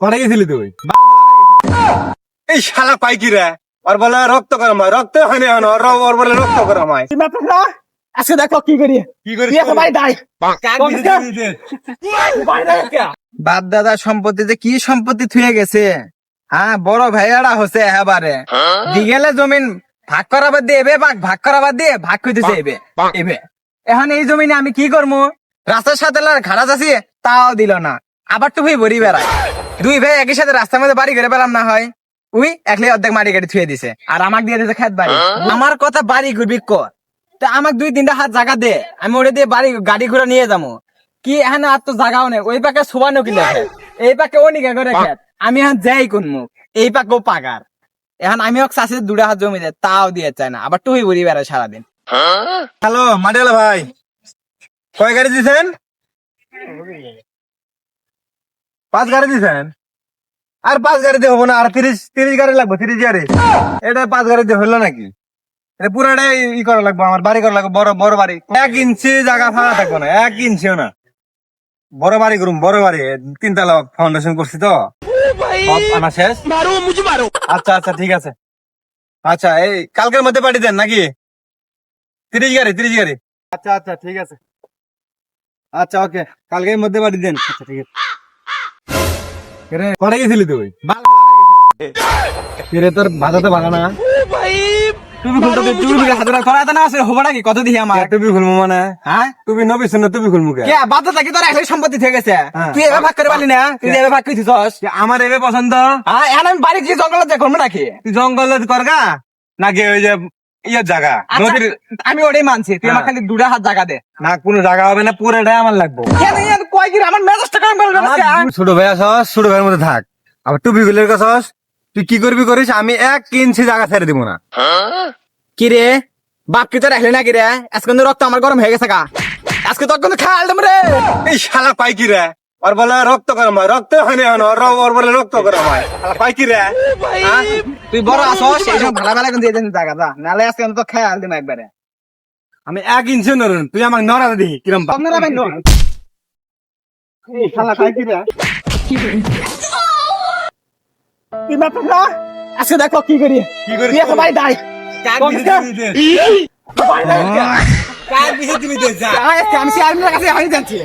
কোথায় গেছিলি তুই? এই শালা পাই কি রে ওর বলে রক্ত গরম হয়। রক্ত ওর বলে রক্ত হয়। আজকে দেখো কি করি। কি করিস তুই এখন বাড়ি দাঁড় কাক কোন দিতে কাক? দিতে? বাড়ি দাঁড় কে? বাপ দাদা সম্পত্তিতে কি সম্পত্তি থুয়ে গেছে? হ্যাঁ বড় ভাইয়ারা হচ্ছে এবারে। দিগেলে জমিন ভাগ করা বাদ দিয়ে এবে ভাগ ভাগ করা বাদ দিয়ে ভাগ কইতেছে এবে এবে। এখন এই জমিনে আমি কি করব রাস্তার সাথে ঘাড়া যাচ্ছি তাও দিল না। আবার তো ভাই বড়ি বেড়ায়। দুই ভাই একই সাথে রাস্তার মধ্যে বাড়ি করে পেলাম না হয়। উই একলে অর্ধেক মাটি গাড়ি থুয়ে দিছে। আর আমাকে দিয়ে দিছে খেত বাড়ি। আমার কথা বাড়ি ঘুরবি কর তা আমাকে দুই তিনটা হাত জায়গা দে। আমি ওটা দিয়ে বাড়ি গাড়ি ঘোড়া নিয়ে যাব কি এখানে আর তো জাগাও নেই। ওই পাকে কিলে খেত এই পাকে ও নিকে করে খেত। আমি এখন যাই কোন মুখ। এই পাকেও পাকার এখন আমি হোক চাষে দুটা হাত জমি দেয় তাও দিয়ে চায় না। আবার টুই বুড়ি বেড়ায় সারাদিন। হ্যালো মাটিয়ালা ভাই। কয় গাড়ি দিছেন? পাঁচ গাড়ি দিছেন? আর পাঁচ গাড়ি দিয়ে হব না আর তিরিশ তিরিশ গাড়ি লাগবে তিরিশ গাড়ি। এটা পাঁচ গাড়ি দিয়ে হলো নাকি? এটা পুরাটাই ই করা লাগবে আমার বাড়ি করা লাগবে বড় বড় বাড়ি। এক ইঞ্চি জায়গা ফাঁকা থাকব না এক ইঞ্চিও না। বড় বাড়ি করুম বড় বাড়ি তিনতলা ফাউন্ডেশন করছি তো। আনা শেষ। আচ্ছা আচ্ছা ঠিক আছে। আচ্ছা এই কালকের মধ্যে পাঠিয়ে দেন নাকি? তিরিশ গাড়ি তিরিশ গাড়ি। আচ্ছা আচ্ছা ঠিক আছে। আচ্ছা ওকে কালকের মধ্যে পাঠিয়ে দেন। আচ্ছা ঠিক আছে। রে কোথায় গেছিলি তুই? রে তোর বাজাতে ভালো না তুমি খুলতে তুমি খুলে হাতে করা না আছে হব নাকি কত দিহি আমার? টুপি খুলবো মানে? হ্যাঁ? টুপি নবী শুনে টুপি খুলবো কে? কে? বাদ থাকি তোর একলাই সম্পত্তি থেকে গেছে। হ্যাঁ। তুই এবার ভাগ করে পারলি না? তুই ভাগ আমার এবে পছন্দ? হ্যাঁ এখন আমি বাড়ি গিয়ে জঙ্গলে দেখো নাকি? তুই জঙ্গল করগা নাকি ওই যে জায়গা। আচ্ছা, নদীর আমি ওটাই মানছি। তুই আমার হ্যাঁ। খালি দুটা হাত জায়গা দে। না কোনো জায়গা হবে না পুরোটাই আমার লাগবে। কয় কি আমার মেজাজটা কেমন বলবে ছোট ভাই আসস ছোট ভাইয়ের মধ্যে থাক। আবার টুপি গুলের কাছস তুই কি করবি করিস? আমি এক ইঞ্চি জায়গা ছেড়ে দিব না। কি রে? বাপ কি তো রাখলি না কি রে? আজকে রক্ত আমার গরম হয়ে গেছে গা। আজকে তোর কিন্তু দেম রে। এই শালা পাই কি রে। ওর বলে রক্ত গরম হয় রক্ত হয়নি এখন ওর ওর বলে রক্ত গরম হয় পাই কি রে? হ্যাঁ? তুই বড় আসস এই সময় ভালো ভালো কিন্তু দিয়ে দিন জায়গা যা। নালে আজকে তোর খেয়াল দিম একবারে। আমি এক ইঞ্চি নরুন তুই আমাকে নড়া দেখি কিরম পা- আপনারা ভাই নো এই শালা পাই কি রে? তুই ব্যাপার না? আজকে দেখো কি করি। কি করিস তুই এখন বাড়ি দাঁড়। কাক দিতে কাক? কাক দিতে দিতে যা। আমি সিআরএম এর কাছে আমি জানছি